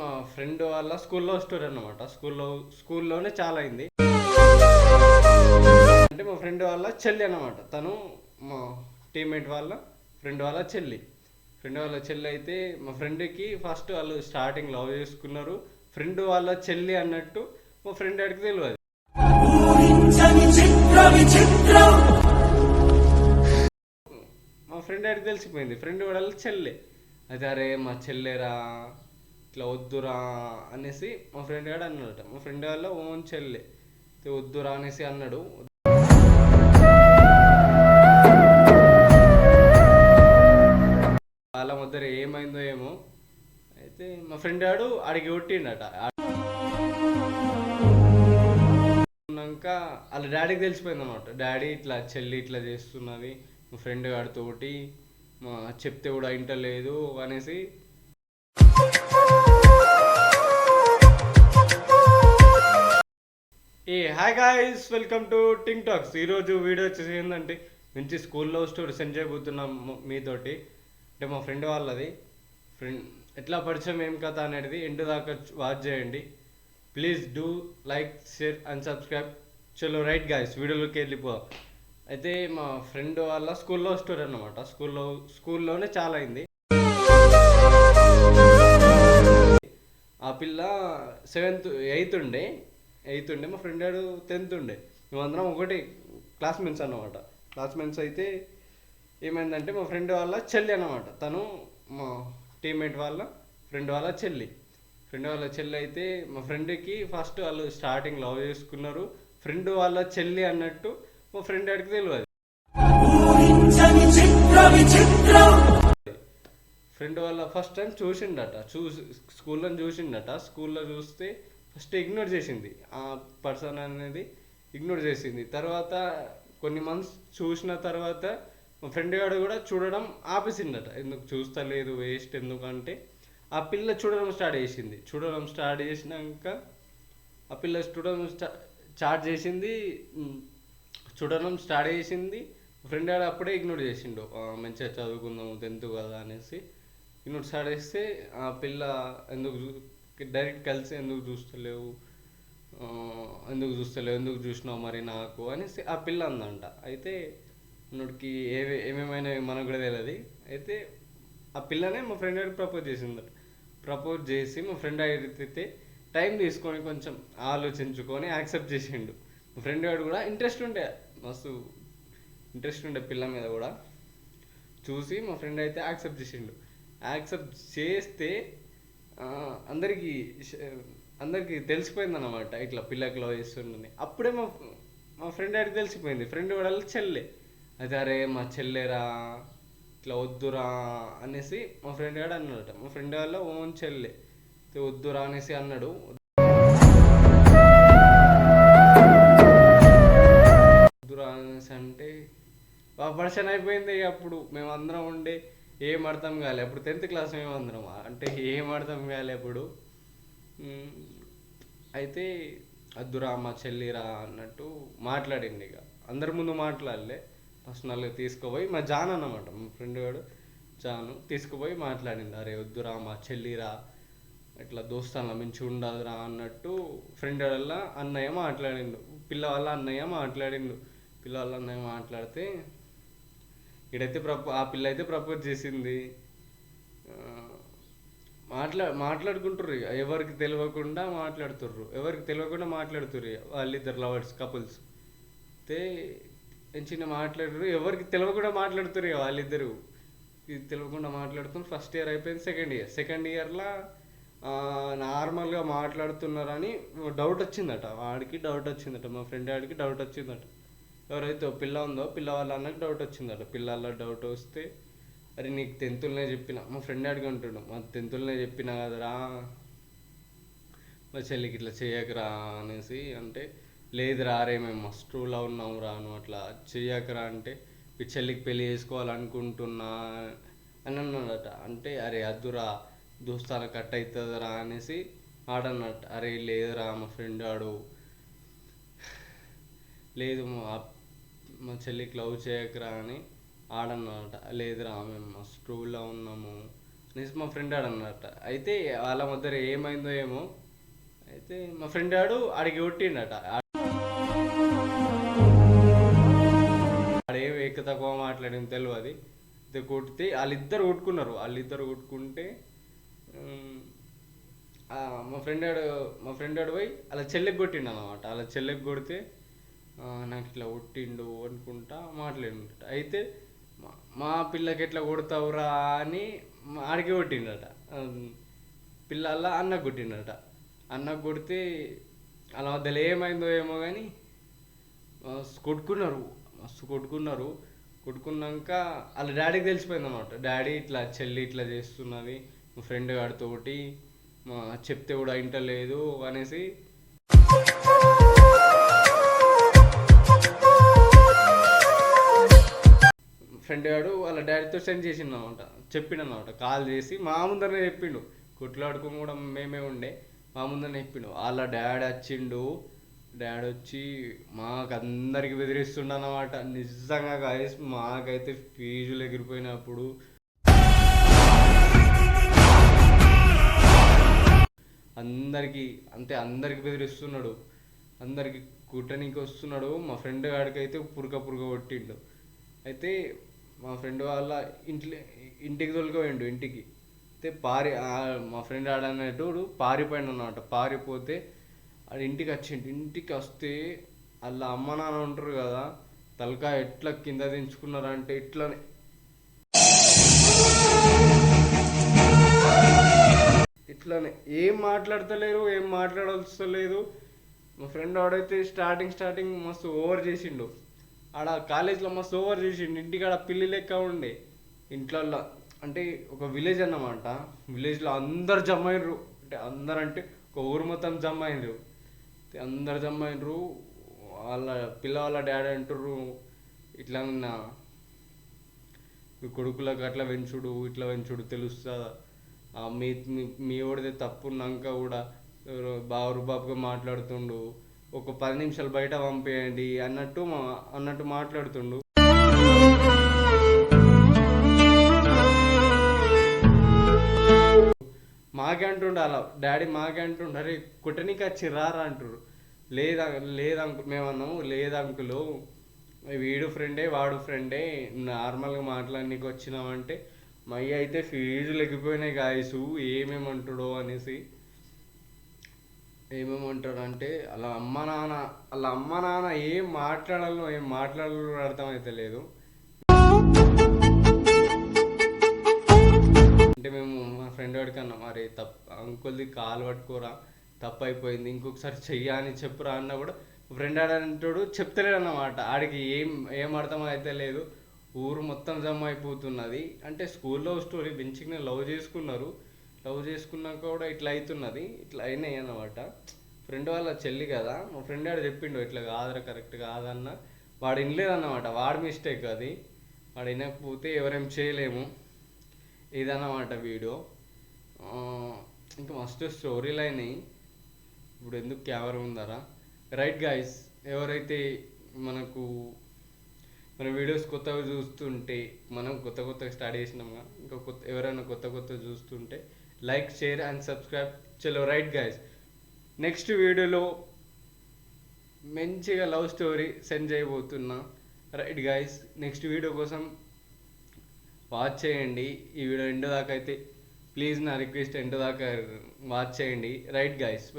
మా ఫ్రెండ్ వాళ్ళ స్కూల్లో స్టోరీ అనమాట స్కూల్లో స్కూల్లోనే చాలా అయింది. అంటే మా ఫ్రెండ్ వాళ్ళ చెల్లి అనమాట తను మా టీమ్మేట్ వాళ్ళ ఫ్రెండ్ వాళ్ళ చెల్లి. ఫ్రెండ్ వాళ్ళ చెల్లి అయితే మా ఫ్రెండ్కి ఫస్ట్ వాళ్ళు స్టార్టింగ్ లవ్ చేసుకున్నారు. ఫ్రెండ్ వాళ్ళ చెల్లి అన్నట్టు మా ఫ్రెండ్ ఆడికి తెలియదు మా ఫ్రెండ్ ఆడికి తెలిసిపోయింది. ఫ్రెండ్ వాళ్ళ చెల్లె. అయితే అరే మా చెల్లెరా? ఇట్లా వద్దురా అనేసి మా ఫ్రెండ్ గాడు అన్నాడట. మా ఫ్రెండ్ వాళ్ళ ఓన్ చెల్లె. వద్దురా అనేసి అన్నాడు. వాళ్ళ ముద్దర ఏమైందో ఏమో. అయితే మా ఫ్రెండ్ గాడు అడిగి కొట్టిండట. ఉన్నాక వాళ్ళ డాడీకి తెలిసిపోయింది అనమాట డాడీ ఇట్లా చెల్లి ఇట్లా చేస్తున్నది. మా ఫ్రెండ్ గాడితోటి మా చెప్తే కూడా ఇంటలేదు అనేసి ఏ hi guys welcome to ting talks ఈరోజు వీడియో వచ్చేసి ఏంటంటే మంచి స్కూల్లో స్టోరీ సెండ్ చేయబోతున్నాం మీతోటి. అంటే మా ఫ్రెండ్ వాళ్ళది. ఫ్రెండ్ ఎట్లా పరిచయం ఏం కథ అనేది ఎండు దాకా వాచ్ చేయండి. Please do like share and subscribe చలో రైట్ గాయస్ వీడియోలోకి వెళ్ళిపో అయితే మా ఫ్రెండ్ వాళ్ళ స్కూల్లో స్టోరీ అన్నమాట. స్కూల్లో స్కూల్లోనే చాలా అయింది. ఆ పిల్ల సెవెంత్ ఎయిత్ ఉండే. ఎయిత్ ఉండే మా ఫ్రెండ్ గారు టెన్త్ ఉండే. మేమందరం ఒకటి క్లాస్మేట్స్ అన్నమాట. క్లాస్మేట్స్ అయితే ఏమైందంటే మా ఫ్రెండ్ వాళ్ళ చెల్లి అన్నమాట. తను మా టీమ్మేట్ వాళ్ళ ఫ్రెండ్ వాళ్ళ చెల్లి. ఫ్రెండ్ వాళ్ళ చెల్లి అయితే మా ఫ్రెండ్కి ఫస్ట్ వాళ్ళు స్టార్టింగ్ లవ్ చేసుకున్నారు. ఫ్రెండ్ వాళ్ళ చెల్లి అన్నట్టు మా ఫ్రెండ్ ఆడికి తెలియదు ఫ్రెండ్ వాళ్ళ ఫస్ట్ టైం చూసిండట. చూసి స్కూల్లో చూసిండట. స్కూల్లో చూస్తే ఫస్ట్ ఇగ్నోర్ చేసింది. ఆ పర్సన్ అనేది ఇగ్నోర్ చేసింది. తర్వాత కొన్ని మంత్స్ చూసిన తర్వాత మా ఫ్రెండ్ గారు కూడా చూడడం ఆపేసిందట ఎందుకు చూస్తలేదు వేస్ట్ ఎందుకంటే ఆ పిల్ల చూడడం స్టార్ట్ చేసింది. చూడడం స్టార్ట్ చేసినాక ఆ పిల్ల చూడడం స్టా స్టార్ట్ చేసింది చూడడం స్టార్ట్ చేసింది. ఫ్రెండ్ గారు అప్పుడే ఇగ్నోర్ చేసిండు. మంచిగా చదువుకుందాము టెన్త్ కదా అనేసి ఇగ్నోర్ స్టార్ట్ చేస్తే ఆ పిల్ల ఎందుకు డైరెక్ట్ కలిసి ఎందుకు చూస్తలేవు? ఎందుకు చూస్తలేవు? ఎందుకు చూసినావు మరి నాకు? అనేసి ఆ పిల్ల అందంట. అయితే నుడికి ఏవి ఏమేమైనా మనకు కూడా తెలియదు అయితే ఆ పిల్లనే మా ఫ్రెండ్ గారికి ప్రపోజ్ చేసిందట. ప్రపోజ్ చేసి మా ఫ్రెండ్ అడిగితే టైం తీసుకొని కొంచెం ఆలోచించుకొని యాక్సెప్ట్ చేసిండు. మా ఫ్రెండ్ గారు కూడా ఇంట్రెస్ట్ ఉండే మస్తు ఇంట్రెస్ట్ ఉండే పిల్ల మీద కూడా. చూసి మా ఫ్రెండ్ అయితే యాక్సెప్ట్ చేసిండు. యాక్సెప్ట్ చేస్తే అందరికీ అందరికీ తెలిసిపోయింది అన్నమాట ఇట్లా పిల్లకి లవ్ చేస్తుండని అప్పుడే మా మా ఫ్రెండ్ ఆడికి తెలిసిపోయింది. ఫ్రెండ్ వాళ్ళ చెల్లె. అయితే అరే మా చెల్లెరా ఇట్లా వద్దురా అనేసి మా ఫ్రెండ్ గాడు అన్నాడట. మా ఫ్రెండ్ వాళ్ళ ఓన్ చెల్లె. వద్దురా అనేసి అన్నాడు. వద్దురా అనేసి అంటే పర్సన్ అయిపోయింది ఇక అప్పుడు. మేమందరం ఉండే ఏం అర్థం కాలే. అప్పుడు టెన్త్ క్లాస్ మేమందరం అంటే ఏం అర్థం కాలే అప్పుడు? అయితే అద్దురా మా చెల్లిరా అన్నట్టు మాట్లాడింది ఇక. అందరి ముందు మాట్లాడలే. పర్సనల్గా తీసుకుపోయి మా జాన్ అన్నమాట మా ఫ్రెండ్ గాడు జాను తీసుకుపోయి మాట్లాడింది అరే వద్దురా మా చెల్లిరా ఇట్లా దోస్తాన్ల మించి ఉండదురా అన్నట్టు ఫ్రెండ్ వాళ్ళ అన్నయ్య మాట్లాడిండు. పిల్ల వాళ్ళ అన్నయ్య మాట్లాడిండు. పిల్ల వాళ్ళ అన్నయ్య మాట్లాడితే ఇడైతే ప్రపో ఆ పిల్ల అయితే ప్రపోజ్ చేసింది. మాట్లా మాట్లాడుకుంటుర్రు ఇక ఎవరికి తెలియకుండా మాట్లాడుతుర్రు. ఎవరికి తెలియకుండా మాట్లాడుతుర్రు ఇక వాళ్ళిద్దరు లవర్స్ కపుల్స్. అయితే చిన్న మాట్లాడురు ఎవరికి తెలియకుండా మాట్లాడుతుర్రు ఇక వాళ్ళిద్దరు. ఇది తెలియకుండా మాట్లాడుకుని ఫస్ట్ ఇయర్ అయిపోయింది సెకండ్ ఇయర్. సెకండ్ ఇయర్లో నార్మల్గా మాట్లాడుతున్నారని డౌట్ వచ్చిందట. వాడికి డౌట్ వచ్చిందట. మా ఫ్రెండ్ వాడికి డౌట్ వచ్చిందట. ఎవరైతే పిల్ల ఉందో పిల్ల వాళ్ళ అన్నకి డౌట్ వచ్చిందట పిల్లల డౌట్ వస్తే అరే నీకు టెన్త్లోనే చెప్పిన. మా ఫ్రెండ్ అడుగుంటాడు మా టెన్త్లోనే చెప్పిన కదరా. మా చెల్లికి ఇట్లా చేయకరా అనేసి అంటే లేదురా రే మేము మస్తు ట్రూలో ఉన్నాము రా నువ్వు అట్లా చెయ్యకరా అంటే మీ చెల్లికి పెళ్ళి చేసుకోవాలనుకుంటున్నా అని అన్నాడట. అంటే అరే అద్దురా దోస్తాన కట్ అవుతుందిరా అనేసి ఆడన్నట్టు. అరే లేదురా మా ఫ్రెండ్ ఆడు. లేదు మా చెల్లికి లవ్ చేయకరా అని ఆడన్నమాట. లేదురా మేము మస్తు ట్రూలో ఉన్నాము అనేసి మా ఫ్రెండ్ ఆడు అయితే వాళ్ళ మధ్య ఏమైందో ఏమో అయితే మా ఫ్రెండ్ ఆడు ఆడికి కొట్టిండట. ఆడే ఎక్కువ తక్కువ మాట్లాడింది తెలియదు అయితే కొడితే వాళ్ళిద్దరు కొట్టుకున్నారు. వాళ్ళిద్దరు కొట్టుకుంటే మా ఫ్రెండ్ ఆడు మా ఫ్రెండ్ ఆడు పోయి అలా చెల్లెకి కొట్టిండు అనమాట అలా చెల్లెకి కొడితే నాకు ఇట్లా కొట్టిండు అనుకుంటా మాట్లాడినట అయితే మా- పిల్లకి ఎట్లా కొడతావురా అని ఆడికి కొట్టిండట. పిల్లల అన్నకు కొట్టిండట. అన్నకు కొడితే అలా మధ్యలో ఏమైందో ఏమో కానీ కొట్టుకున్నారు. మస్తు కొట్టుకున్నారు. కొట్టుకున్నాక వాళ్ళ డాడీకి తెలిసిపోయింది అనమాట డాడీ ఇట్లా చెల్లి ఇట్లా చేస్తున్నది. మా ఫ్రెండ్ గాడితోటి మా చెప్తే కూడా ఇంటలేదు అనేసి ఫ్రెండ్ గాడు వాళ్ళ డాడీతో సెండ్ చేసిండు అనమాట చెప్పిండు కాల్ చేసి మా ముందరనే చెప్పిండు. కొట్లాడుకుని కూడా మేమే ఉండే. మా ముందరనే చెప్పిండు. వాళ్ళ డాడీ వచ్చిండు. డాడీ వచ్చి మాకు అందరికి బెదిరిస్తుండ అనమాట నిజంగా గాయస్ మాకైతే ఫీజులు ఎగిరిపోయినప్పుడు. అందరికి అంటే అందరికి బెదిరిస్తున్నాడు. అందరికి కుట్టనీకి వస్తున్నాడు. మా ఫ్రెండ్ గాడికి అయితే పురక పురక కొట్టిండు. అయితే మా ఫ్రెండ్ వాళ్ళ ఇంట్లో ఇంటికి తొలగిపోయిండు ఇంటికి. అయితే పారి మా ఫ్రెండ్ ఆడనేటోడు పారిపోయిండు అన్నమాట పారిపోతే ఆడ ఇంటికి వచ్చిండు. ఇంటికి వస్తే వాళ్ళ అమ్మ నాన్న ఉంటారు కదా తలకాయ ఎట్లా కింద దించుకున్నారంటే ఇట్లనే. ఇట్లానే. ఏం మాట్లాడతలేరు ఏం మాట్లాడవలసలేదు మా ఫ్రెండ్ ఆడైతే స్టార్టింగ్ స్టార్టింగ్ మస్తు ఓవర్ చేసిండు. ఆడ కాలేజ్లో మస్తు ఓవర్ చేసిండు. ఇంటికాడ పిల్లి లెక్క ఉండే. ఇంట్లో అంటే ఒక విలేజ్ అన్నమాట. విలేజ్లో అందరు జమ అయినరు అంటే అందరు అంటే ఒక ఊరు మొత్తం జమ అయినరు అందరు జమ అయినరు వాళ్ళ పిల్ల వాళ్ళ డాడీ అంటారు ఇట్లా నా మీ కొడుకులకు అట్లా పెంచుడు ఇట్లా పెంచుడు తెలుస్తుందా మీ మీ- ఓడితే తప్పున్నాక కూడా బాబు బాబుగా రుబాబుగా మాట్లాడుతుండు. ఒక పది నిమిషాలు బయట పంపేయండి అన్నట్టు మా అన్నట్టు మాట్లాడుతుండు. మాకే అలా డాడీ మాకే అరే కుట్టనీకి వచ్చి రారా అంటారు లేదా లేదంకు మేము అన్నాము లేదు వీడు ఫ్రెండే వాడు ఫ్రెండే నార్మల్గా మాట్లాడడానికి వచ్చినామంటే మై అయితే ఫీజులు ఎక్కిపోయినాయి గాయసు ఏమేమంటాడో అనేసి ఏమేమంటాడు అంటే అలా అమ్మ నాన్న అలా అమ్మ నాన్న ఏం మాట్లాడాలో ఏం మాట్లాడాలో అర్థమైతే లేదు. అంటే మేము మా ఫ్రెండ్ వాడికి అన్నాం మరి తప్పు అంకుల్ది కాలు పట్టుకోరా తప్పు అయిపోయింది ఇంకొకసారి చెయ్య అని చెప్పురా అన్న కూడా ఫ్రెండ్ ఆడంటాడు చెప్తలేడు అన్నమాట. ఆడికి ఏం ఏం అర్థం అయితే లేదు. ఊరు మొత్తం జమ అయిపోతున్నది అంటే స్కూల్లో స్టోరీ బెంచికి లవ్ చేసుకున్నారు. లవ్ చేసుకున్నాక కూడా ఇట్లా అవుతున్నది ఇట్లా అయినాయి అన్నమాట. ఫ్రెండ్ వాళ్ళ చెల్లి కదా మా ఫ్రెండ్ ఆడ చెప్పిండు ఇట్లా కాదురా కరెక్ట్ కాదన్న. వాడు వినలేదన్నమాట వాడి మిస్టేక్ అది. వాడు వినకపోతే ఎవరేం చేయలేము. ఇదన్నమాట వీడియో. ఇంకా మస్తు స్టోరీలు అయినాయి. ఇప్పుడు ఎందుకు కెమెరా ఉందరా? రైట్ గాయస్ ఎవరైతే మనకు మన వీడియోస్ కొత్తగా చూస్తుంటే మనం కొత్త కొత్తగా స్టార్ట్ చేసినాము ఇంకా కొత్త ఎవరైనా కొత్త కొత్త చూస్తుంటే లైక్ షేర్ అండ్ సబ్స్క్రైబ్ చలో రైట్ గైస్ నెక్స్ట్ వీడియోలో మంచిగా లవ్ స్టోరీ సెండ్ చేయబోతున్నా. రైట్ గైస్ నెక్స్ట్ వీడియో కోసం వాచ్ చేయండి. ఈ వీడియో ఎండ్ దాకా అయితే ప్లీజ్ నా రిక్వెస్ట్ ఎండ్ దాకా వాచ్ చేయండి. Right guys